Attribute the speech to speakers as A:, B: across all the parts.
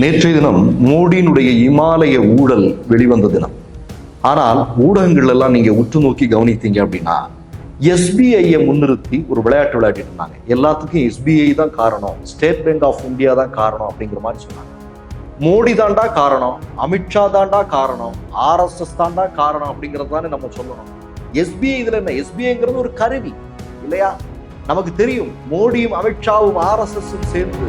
A: நேற்றைய தினம் மோடியினுடைய இமாலய ஊழல் வெளிவந்த தினம். ஆனால் ஊடகங்கள் எல்லாம் நீங்க உற்று நோக்கி கவனித்தீங்க அப்படின்னா எஸ்பிஐயை முன்னிறுத்தி ஒரு விளையாட்டு விளையாடிட்டு இருந்தாங்க. எல்லாத்துக்கும் எஸ்பிஐ தான் காரணம். ஸ்டேட் பேங்க் ஆஃப் இந்தியா தான் காரணம் அப்படிங்கிற மாதிரி சொன்னாங்க. மோடி தாண்டா காரணம். அமித்ஷா தாண்டா காரணம். ஆர்எஸ்எஸ் தாண்டா காரணம் அப்படிங்கிறது தானே நம்ம சொல்லணும். எஸ்பிஐ இதுல என்ன? எஸ்பிஐங்கிறது ஒரு கருவி இல்லையா? நமக்கு தெரியும். மோடியும் அமித்ஷாவும் ஆர்எஸ்எஸும் சேர்ந்து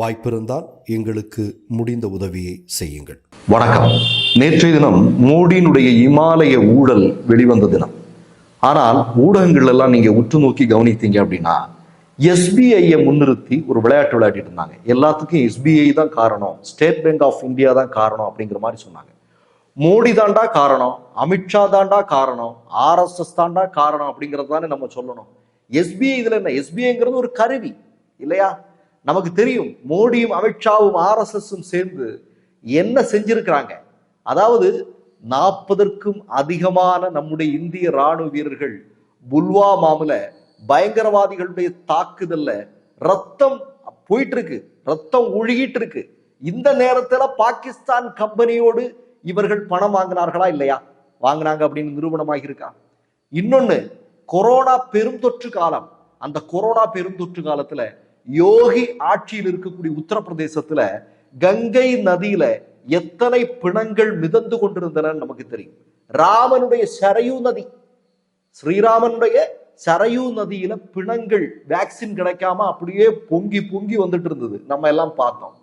B: வாய்ப்பிருந்தால் எங்களுக்கு முடிந்த உதவியை செய்யுங்கள்.
A: வணக்கம். நேற்றைய தினம் மோடியினுடைய இமாலய ஊழல் வெளிவந்த தினம். ஆனால் ஊடகங்கள் எல்லாம் நீங்க உற்று நோக்கி கவனித்தீங்க அப்படின்னா எஸ்பிஐயை முன்னிறுத்தி ஒரு விளையாட்டு விளையாடிட்டு இருந்தாங்க. எல்லாத்துக்கும் எஸ்பிஐ தான் காரணம். ஸ்டேட் பேங்க் ஆஃப் இந்தியா தான் காரணம் அப்படிங்கிற மாதிரி சொன்னாங்க. மோடி தாண்டா காரணம். அமித்ஷா தாண்டா காரணம். ஆர்எஸ்எஸ் தாண்டா காரணம் அப்படிங்கிறது தானே நம்ம சொல்லணும். எஸ்பிஐ இதுல என்ன? எஸ்பிஐங்கிறது ஒரு கருவி இல்லையா? நமக்கு தெரியும் மோடியும் அமித்ஷாவும் ஆர்எஸ்எஸும் சேர்ந்து என்ன செஞ்சிருக்கிறாங்க? அதாவது நாற்பதற்கும் அதிகமான நம்முடைய இந்திய ராணுவ வீரர்கள் புல்வாமாமில் பயங்கரவாதிகளுடைய தாக்குதல்ல ரத்தம் போயிட்டு இருக்கு ரத்தம் ஒழுகிட்டு இருக்கு இந்த நேரத்துல பாகிஸ்தான் கம்பெனியோடு இவர்கள் பணம் வாங்கினார்களா இல்லையா? வாங்கினாங்க அப்படின்னு நிறுவனமாக இருக்கா இன்னொன்னு கொரோனா பெருந்தொற்று காலம். அந்த கொரோனா பெருந்தொற்று காலத்துல யோகி ஆட்சியில் இருக்கக்கூடிய உத்தரப்பிரதேசத்துல கங்கை நதியில எத்தனை பிணங்கள் மிதந்து கொண்டிருந்தன நமக்கு தெரியும். ராமனுடைய சரையு நதி. ஸ்ரீராமனுடைய சரையு நதியில பிணங்கள் வேக்சின் கிடைக்காம அப்படியே பொங்கி பொங்கி வந்துட்டு இருந்தது. நம்ம எல்லாம் பார்த்தோம்.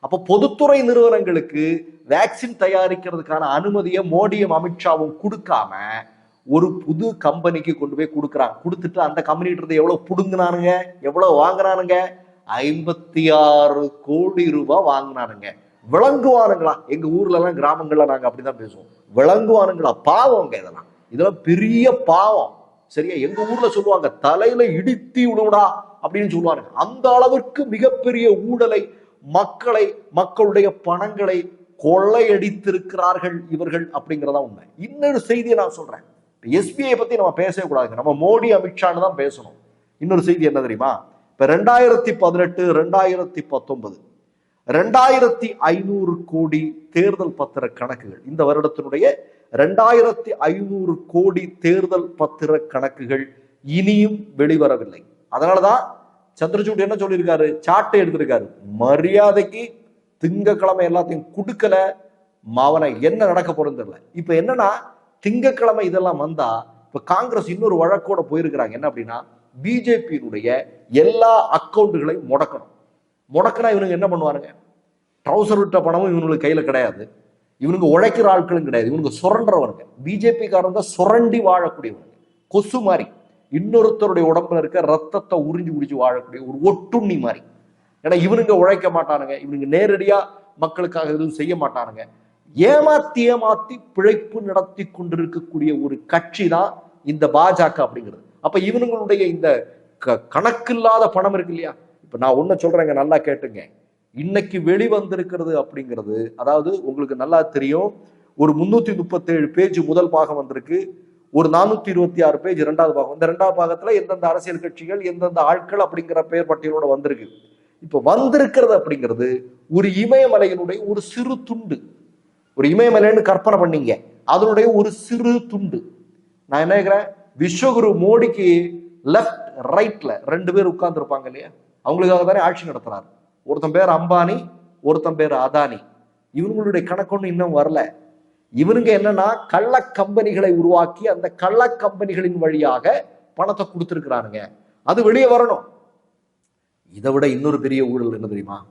A: அப்ப பொதுத்துறை நிறுவனங்களுக்கு வேக்சின் தயாரிக்கிறதுக்கான அனுமதியை மோடியும் அமித்ஷாவும் கொடுக்காம ஒரு புது கம்பெனிக்கு கொண்டு போய் கொடுக்குறாங்க. கொடுத்துட்டு அந்த கம்பெனிட்டு இருந்து எவ்வளவு எவ்வளோ எவ்வளவு வாங்கினானுங்க ஐம்பத்தி ஆறு கோடி ரூபாய் வாங்கினானுங்க. விளங்குவானுங்களா? எங்க ஊர்ல எல்லாம் கிராமங்கள்ல நாங்க அப்படிதான் பேசுவோம். விளங்குவானுங்களா? பாவங்க இதெல்லாம். இதெல்லாம் பெரிய பாவம். சரியா? எங்க ஊர்ல சொல்லுவாங்க தலையில இடித்தி விடுவடா அப்படின்னு சொல்லுவாங்க அந்த அளவிற்கு மிகப்பெரிய ஊழலை மக்களை மக்களுடைய பணங்களை கொள்ளையடித்திருக்கிறார்கள் இவர்கள் அப்படிங்கிறதா உண்மை. இன்னொரு செய்தியை நான் சொல்றேன். எஸ்பிஐ பத்தி நம்ம பேசவே கூடாதுங்க. நம்ம மோடி அமித்ஷான்னு தான் பேசணும். இன்னொரு செய்தி என்ன தெரியுமா? இப்ப ரெண்டாயிரத்தி பதினெட்டு ரெண்டாயிரத்தி பத்தொன்பது. ரெண்டாயிரத்தி ஐநூறு கோடி தேர்தல் பத்திர கணக்குகள். இந்த வருடத்தினுடைய ரெண்டாயிரத்தி ஐநூறு கோடி தேர்தல் பத்திர கணக்குகள் இனியும் வெளிவரவில்லை. அதனாலதான் சந்திரசூட் என்ன சொல்லியிருக்காரு? சாட்டை எடுத்திருக்காரு. மரியாதைக்கு திங்கக்கிழமை எல்லாத்தையும் கொடுக்கல. அவனை என்ன நடக்க போறதுன்னு தெரியல. இப்ப என்னன்னா திங்கக்கிழமை இதெல்லாம் வந்தா இப்ப காங்கிரஸ் இன்னொரு வழக்கோட போயிருக்கிறாங்க. என்ன அப்படின்னா பிஜேபியினுடைய எல்லா அக்கௌண்ட்டுகளையும் முடக்கணும். முடக்கினா இவனுங்க என்ன பண்ணுவாருங்க ட்ரௌசர் விட்ட பணமும் இவனுங்களுக்கு கையில கிடையாது. இவனுங்க உழைக்கிற ஆட்களும் கிடையாது. இவனுங்க சுரண்டுறவனுங்க. பிஜேபி காரங்க சுரண்டி வாழக்கூடியவனுங்க. கொசு மாதிரி. இன்னொருத்தருடைய உடம்புல இருக்க ரத்தத்தை உறிஞ்சி குடிச்சு வாழக்கூடிய ஒரு ஒட்டுண்ணி மாதிரி. ஏன்னா இவனுங்க உழைக்க மாட்டானுங்க. இவனுங்க நேரடியாக மக்களுக்காக எதுவும் செய்ய மாட்டானுங்க. ஏமாத்தி ஏமாத்தி பிழைப்பு நடத்தி கொண்டிருக்கக்கூடிய ஒரு கட்சி தான் இந்த பாஜக அப்படிங்கிறது. அப்ப இவனுங்களுடைய இந்த க- கணக்கில்லாத பணம் இருக்கு இல்லையா? இப்ப நான் ஒண்ணு சொல்றேங்க நல்லா கேட்டுங்க. இன்னைக்கு வெளிவந்திருக்கிறது அப்படிங்கிறது அதாவது உங்களுக்கு நல்லா தெரியும் ஒரு முன்னூத்தி முப்பத்தேழு பேஜ் முதல் பாகம் வந்திருக்கு ஒரு நானூத்தி இருபத்தி ஆறு பேஜ் இரண்டாவது பாகம். இந்த இரண்டாவது பாகத்துல எந்தெந்த அரசியல் கட்சிகள் எந்தெந்த ஆட்கள் அப்படிங்கிற பெயர் பட்டியலோட வந்திருக்கு. இப்ப வந்திருக்கிறது அப்படிங்கிறது ஒரு இமயமலையினுடைய ஒரு சிறு துண்டு. ஒரு இமயமலைன்னு கற்பனை பண்ணீங்க. அதனுடைய ஒரு சிறு துண்டு. நான் என்ன கேட்கிறேன் விஸ்வகுரு மோடிக்கு லெஃப்ட் ரைட்ல ரெண்டு பேர் உட்கார்ந்து இருப்பாங்க இல்லையா? அவங்களுக்காக தானே ஆட்சி நடத்துறாரு. ஒருத்தன் பேர் அம்பானி ஒருத்தன் பேர் அதானி. இவங்களுடைய கணக்கு இன்னும் வரல. இவனுங்க என்னன்னா கள்ள கம்பெனிகளை உருவாக்கி அந்த கள்ள கம்பெனிகளின் வழியாக பணத்தை கொடுத்துருக்கிறானுங்க. அது வெளியே வரணும். இதை விட இன்னொரு பெரிய ஊழல் என்ன தெரியுமா?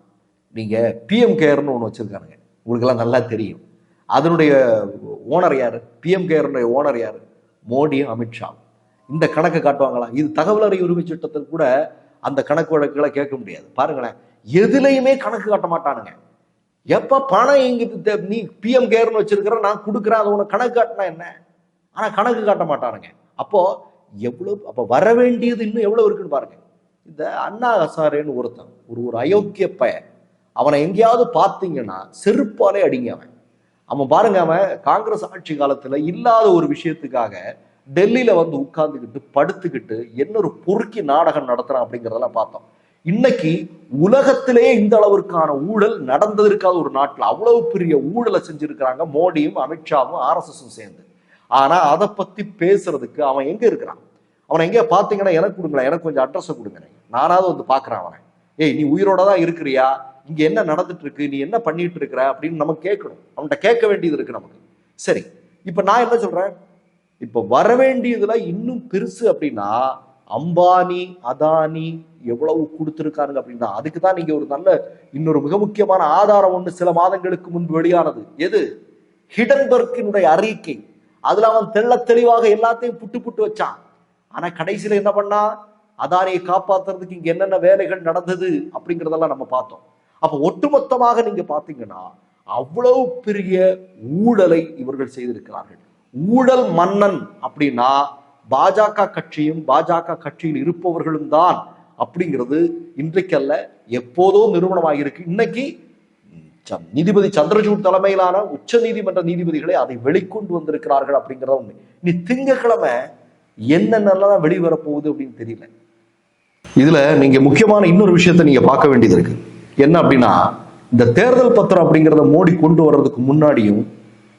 A: நீங்க பிஎம் கேர்னு ஒன்று வச்சிருக்கானுங்க. உங்களுக்கு எல்லாம் நல்லா தெரியும். அதனுடைய ஓனர் யார்? பிஎம் கேருடைய ஓனர் யார்? மோடி அமித்ஷா இந்த கணக்கு காட்டுவாங்களா? இது தகவல் அறிவு உரிமை சட்டத்தில் கூட அந்த கணக்கு வழக்குகளை கேட்க முடியாது. பாருங்களேன். எதுலையுமே கணக்கு காட்ட மாட்டானுங்க. எப்ப பணம் இங்க நீ பிஎம் கேர்னு வச்சிருக்கிற நான் கொடுக்குறேன் அது உனக்கு கணக்கு காட்டினா என்ன? ஆனா கணக்கு காட்ட மாட்டானுங்க. அப்போ எவ்வளவு அப்ப வர வேண்டியது இன்னும் எவ்வளவு இருக்குன்னு பாருங்க. இந்த அண்ணா ஹசாரேன்னு ஒருத்தன் ஒரு ஒரு அயோக்கிய பையன். அவனை எங்கேயாவது பார்த்தீங்கன்னா செருப்பாலே அடிங்க அவன். அவன் பாருங்க அவன் காங்கிரஸ் ஆட்சி காலத்துல இல்லாத ஒரு விஷயத்துக்காக டெல்லியில வந்து உட்கார்ந்துக்கிட்டு படுத்துக்கிட்டு என்ன ஒரு பொறுக்கி நாடகம் நடத்துறான் அப்படிங்கிறதெல்லாம் பார்த்தோம். இன்னைக்கு உலகத்திலேயே இந்த அளவிற்கான ஊழல் நடந்திருக்காத ஒரு நாட்டில் அவ்வளவு பெரிய ஊழலை செஞ்சிருக்கிறாங்க மோடியும் அமித்ஷாவும் ஆர்எஸ்எஸும் சேர்ந்து. ஆனா அதை பத்தி பேசுறதுக்கு அவன் எங்க இருக்கிறான்? அவனை எங்கே பார்த்தீங்கன்னா எனக்கு கொடுங்களேன் எனக்கு கொஞ்சம் அட்ரஸை கொடுங்க. நானாவது வந்து பார்க்குறேன் அவனை. ஏய் நீ உயிரோட தான் இருக்கிறியா? இங்க என்ன நடந்துட்டு இருக்கு நீ என்ன பண்ணிட்டு இருக்கிற அப்படின்னு நம்ம கேட்கணும். அவன்கிட்ட கேட்க வேண்டியது இருக்கு நமக்கு. சரி இப்ப நான் என்ன சொல்றேன்? இப்ப வர வேண்டியதுல இன்னும் பெருசு அப்படின்னா அம்பானி அதானி எவ்வளவு கொடுத்துருக்காருங்க அப்படின்னா அதுக்கு தான் நீங்க ஒரு நல்ல இன்னொரு மிக முக்கியமான ஆதாரம் ஒன்று சில மாதங்களுக்கு முன்பு வெளியானது. எது? ஹிடன்பர்க்கினுடைய அறிக்கை. அதுல அவன் தெள்ள தெளிவாக எல்லாத்தையும் புட்டு புட்டு வச்சான். ஆனா கடைசியில என்ன பண்ணா அதானியை காப்பாத்துறதுக்கு இங்க என்னென்ன வேலைகள் நடந்தது அப்படிங்கிறதெல்லாம் நம்ம பார்த்தோம். அப்ப ஒட்டுமொத்தமாக நீங்க பாத்தீங்கன்னா அவ்வளவு பெரிய ஊழலை இவர்கள் செய்திருக்கிறார்கள். ஊழல் மன்னன் அப்படின்னா பாஜக கட்சியும் பாஜக கட்சியில் இருப்பவர்களும் தான் அப்படிங்கிறது இன்றைக்கல்ல எப்போதோ நிறுவனமாக இருக்கு இன்னைக்கு நீதிபதி சந்திரசூட் தலைமையிலான உச்ச நீதிமன்ற நீதிபதிகளை அதை வெளிக்கொண்டு வந்திருக்கிறார்கள் அப்படிங்கிறத உண்மை. நீ திங்கக்கிழமை என்னென்னலாம் வெளிவரப்போகுது அப்படின்னு தெரியல. இதுல நீங்க முக்கியமான இன்னொரு விஷயத்த நீங்க பார்க்க வேண்டியது இருக்கு. என்ன அப்படின்னா இந்த தேர்தல் பத்திரம் அப்படிங்கிறத மோடி கொண்டு வர்றதுக்கு முன்னாடியும்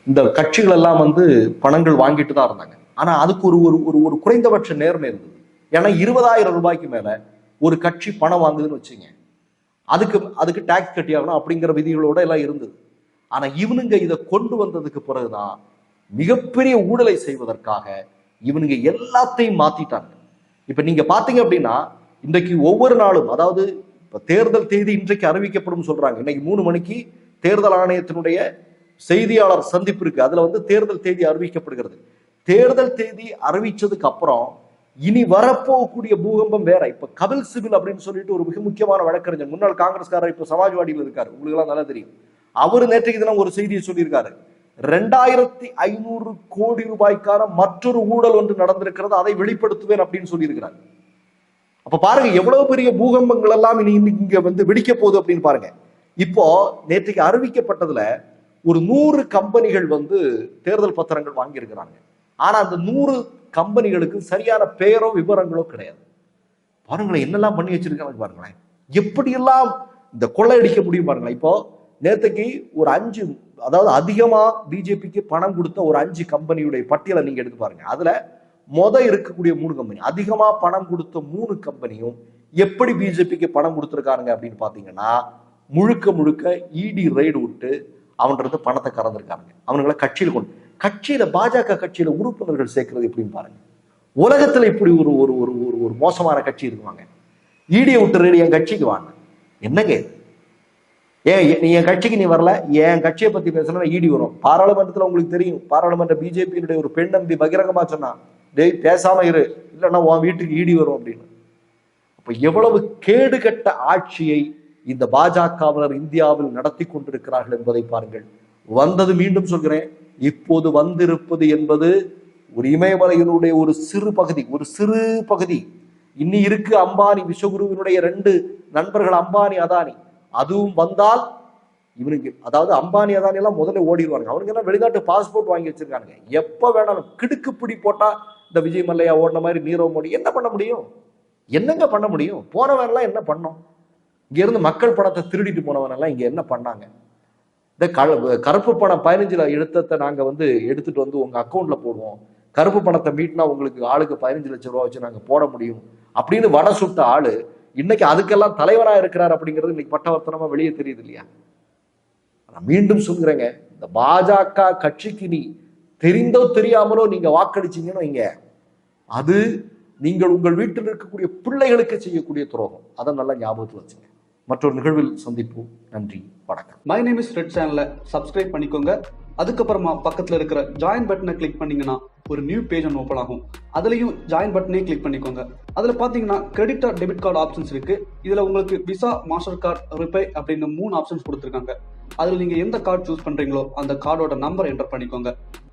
A: இந்த கட்சிகள் எல்லாம் வந்து பணங்கள் வாங்கிட்டு தான் இருந்தாங்க. ஆனா அதுக்கு ஒரு ஒரு ஒரு ஒரு குறைந்தபட்ச நேர்மை இருந்தது. ஏன்னா இருபதாயிரம் ரூபாய்க்கு மேல ஒரு கட்சி பணம் வாங்குதுன்னு வச்சுங்க. அதுக்கு அதுக்கு டாக்ஸ் கட்டியாகணும் அப்படிங்கிற விதிகளோட எல்லாம் இருந்தது. ஆனா இவனுங்க இதை கொண்டு வந்ததுக்கு பிறகுதான் மிகப்பெரிய ஊழலை செய்வதற்காக இவனுங்க எல்லாத்தையும் மாத்திட்டாங்க. இப்ப நீங்க பாத்தீங்க அப்படின்னா இன்றைக்கு ஒவ்வொரு நாளும் அதாவது இப்போ தேர்தல் தேதி இன்றைக்கு அறிவிக்கப்படும் சொல்றாங்க. இன்னைக்கு மூணு மணிக்கு தேர்தல் ஆணையத்தினுடைய செய்தியாளர் சந்திப்பு இருக்கு. அதுல வந்து தேர்தல் தேதி அறிவிக்கப்படுகிறது. தேர்தல் தேதி அறிவிச்சதுக்கு அப்புறம் இனி வரப்போகக்கூடிய பூகம்பம் வேற. இப்ப கபில் சிபில் அப்படின்னு சொல்லிட்டு ஒரு மிக முக்கியமான வழக்கறிஞர் முன்னாள் காங்கிரஸ்காரர் இப்ப சமாஜ்வாடியில் இருக்காரு. உங்களுக்கு எல்லாம் நல்லா தெரியும். அவர் நேற்றைக்கு தினம் ஒரு செய்தியை சொல்லியிருக்காரு. ரெண்டாயிரத்தி ஐநூறு கோடி ரூபாய்க்கான மற்றொரு ஊழல் ஒன்று நடந்திருக்கிறது. அதை வெளிப்படுத்துவேன் அப்படின்னு சொல்லியிருக்கிறார். அப்ப பாருங்க எவ்வளவு பெரிய பூகம்பங்கள் எல்லாம் இனி இன்னைக்கு இங்க வந்து வெடிக்க போகுது அப்படின்னு பாருங்க. இப்போ நேற்றைக்கு அறிவிக்கப்பட்டதுல ஒரு நூறு கம்பெனிகள் வந்து தேர்தல் பத்திரங்கள் வாங்கியிருக்கிறாங்க. ஆனா அந்த நூறு கம்பெனிகளுக்கு சரியான பெயரோ விவரங்களோ கிடையாது. பாருங்களேன் என்னெல்லாம் பண்ணி வச்சிருக்காங்க பாருங்களேன். எப்படியெல்லாம் இந்த கொள்ளையடிக்க முடியும் பாருங்களேன். இப்போ நேற்றுக்கு ஒரு அஞ்சு அதாவது அதிகமா பிஜேபிக்கு பணம் கொடுத்த ஒரு அஞ்சு கம்பெனியுடைய பட்டியலை நீங்க எடுத்து பாருங்க. அதுல மொத இருக்கக்கூடிய மூணு கம்பெனி அதிகமா பணம் கொடுத்த மூணு கம்பெனியும் எப்படி பிஜேபிக்கு பணம் கொடுத்துருக்காருங்க அப்படின்னு பாத்தீங்கன்னா முழுக்க முழுக்க இடி ரைடு விட்டு அவன்றது பணத்தை கறந்துருக்காருங்க அவனுங்களை கட்சியில் கொண்டு கட்சியில பாஜக கட்சியில உறுப்பினர்கள் சேர்க்கறது எப்படின்னு பாருங்க. உலகத்துல இப்படி ஒரு ஒரு ஒரு ஒரு ஒரு மோசமான கட்சி இருக்குவாங்க. ஈடியை விட்டு ரைடு என் கட்சிக்கு வாங்க. என்னங்க இது? ஏன் நீ என் கட்சிக்கு நீ வரல? என் கட்சியை பத்தி பேசணும் ஈடி வரும். பாராளுமன்றத்துல உங்களுக்கு தெரியும். பாராளுமன்ற பிஜேபியினுடைய ஒரு பெண் நம்பி பகிரங்கமா சொன்னான். டேய் பேசாம இரு. இல்லைன்னா உன் வீட்டுக்கு ஈடி வரும் அப்படின்னு. அப்ப எவ்வளவு கேடுகட்ட ஆட்சியை இந்த பாஜகவினர் இந்தியாவில் நடத்தி கொண்டிருக்கிறார்கள் என்பதை பாருங்கள். வந்தது மீண்டும் சொல்கிறேன். இப்போது வந்திருப்பது என்பது ஒரு இமயமலையினுடைய ஒரு சிறு பகுதி ஒரு சிறு பகுதி. இன்னி இருக்கு அம்பானி விஸ்வகுருவினுடைய ரெண்டு நண்பர்கள் அம்பானி அதானி. அதுவும் வந்தால் இவனுக்கு அதாவது அம்பானி அதானி எல்லாம் முதல்ல ஓடிடுவாங்க அவனுக்கு எல்லாம் வெளிநாட்டு பாஸ்போர்ட் வாங்கி வச்சிருக்காங்க எப்ப வேணாலும் கிடுக்கு பிடி போட்டா இந்த விஜய் மல்லையா ஓடின மாதிரி நீரவ் மோடி என்ன பண்ண முடியும்? என்னங்க பண்ண முடியும்? போனவன்லாம் என்ன பண்ணோம்? இங்கேருந்து மக்கள் பணத்தை திருடிட்டு போனவனெல்லாம் இங்கே என்ன பண்ணாங்க? இந்த க- கருப்பு பணம் பதினஞ்சுல எடுத்ததை நாங்கள் வந்து எடுத்துட்டு வந்து உங்கள் அக்கௌண்ட்ல போடுவோம். கருப்பு பணத்தை மீட்டினா உங்களுக்கு ஆளுக்கு பதினஞ்சு லட்சம் ரூபா வச்சு நாங்கள் போட முடியும். அப்படின்னு வட சுட்ட ஆளு இன்னைக்கு அதுக்கெல்லாம் தலைவராக இருக்கிறார் அப்படிங்கிறது இன்னைக்கு பட்டவர்த்தனமா வெளியே தெரியுது இல்லையா? நான் மீண்டும் சொல்கிறேங்க இந்த பாஜக கட்சிக்கு நீ தெரிந்தோ தெரியாமலோ நீங்க வாக்களிச்சீங்கன்னு வைங்க. அது நீங்கள் உங்கள் வீட்டில் இருக்கக்கூடிய பிள்ளைகளுக்கு செய்யக்கூடிய துரோகம். அதை நல்லா ஞாபகத்தில் வச்சுங்க. மற்றொரு நிகழ்வில் சந்திப்போம். நன்றி. வணக்கம்.
C: மை நேம் இஸ் ரெட் சேனலை சப்ஸ்கிரைப் பண்ணிக்கோங்க. அதுக்கப்புறமா பக்கத்தில் இருக்கிற ஜாயின் பட்டனை கிளிக் பண்ணீங்கன்னா ஒரு நியூ பேஜ் ஒன்று ஓப்பன் ஆகும். அதுலயும் ஜாயின் பட்டனே கிளிக் பண்ணிக்கோங்க. அதில் பார்த்தீங்கன்னா credit or debit card options இருக்கு. இதில் உங்களுக்கு விசா மாஸ்டர் கார்டு ரிப்பே அப்படின்னு மூணு ஆப்ஷன்ஸ் கொடுத்துருக்காங்க. அதில் நீங்கள் எந்த கார்டு சூஸ் பண்ணுறீங்களோ அந்த கார்டோட நம்பர் என்டர் பண்ணிக்கோங்க.